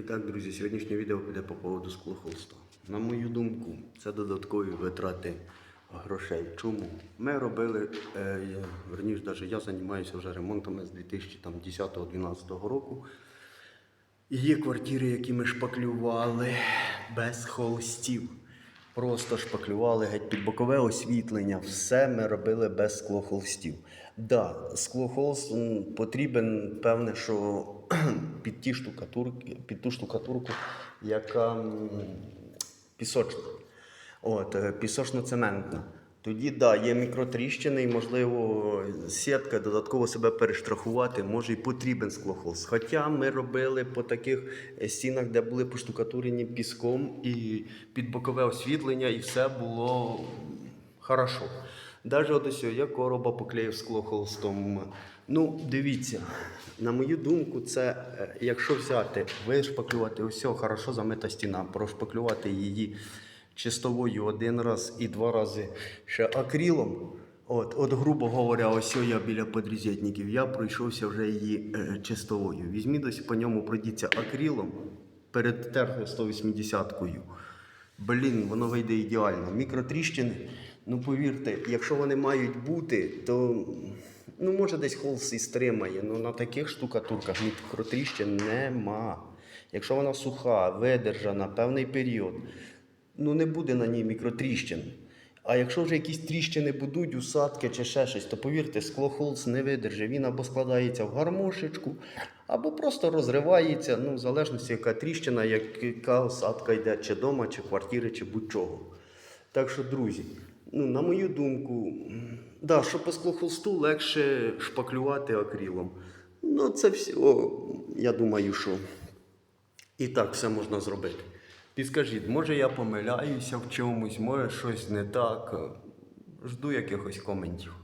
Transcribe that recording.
І так, друзі, сьогоднішнє відео піде по поводу склохолства. На мою думку, це додаткові витрати грошей. Чому? Ми робили, е, верніше, навіть я займаюся вже ремонтами з 2010-2012 року. І Є квартири, які ми шпаклювали без холстів. Просто шпаклювали геть під бокове освітлення. Все ми робили без склохолстів. Да, склохолст потрібен, певне, що під, ті штукатурки, під ту штукатурку, яка пісочна. От, е, пісочно-цементна. Тоді да, є мікротріщини, і можливо сітка додатково себе перештрахувати, може і потрібен склохолст. Хоча ми робили по таких е, стінах, де були поштукатурені піском і під бокове освітлення, і все було хорошо. Навіть ось я короба поклеїв склохолстом. Ну, дивіться, на мою думку, це е, якщо взяти, вишпаклювати цього хорошо замита стіна, прошпаклювати її чистовою один раз і два рази ще акрилом. От, от грубо говоря, ось я біля подрізетників, я пройшовся вже її е, чистовою. Візьміть по ньому пройдіться акрилом перед терхою 180-кою. Блін, воно вийде ідеально. Мікротріщини, ну повірте, якщо вони мають бути, то ну, може десь холст і стримає. Ну на таких штукатурках мікротріщин нема. Якщо вона суха, видержана, певний період, ну не буде на ній мікротріщин. А якщо вже якісь тріщини будуть, усадки чи ще щось, то повірте, склохолст не видержить. Він або складається в гармошечку, або просто розривається, ну, в залежності, яка тріщина, яка осадка йде, чи дома, чи квартири, чи будь-чого. Так що, друзі, ну, на мою думку, да, що по склохолсту легше шпаклювати акрилом. Ну, це все, я думаю, що і так все можна зробити. Підскажіть, може я помиляюся в чомусь, може щось не так. Жду якихось коментів.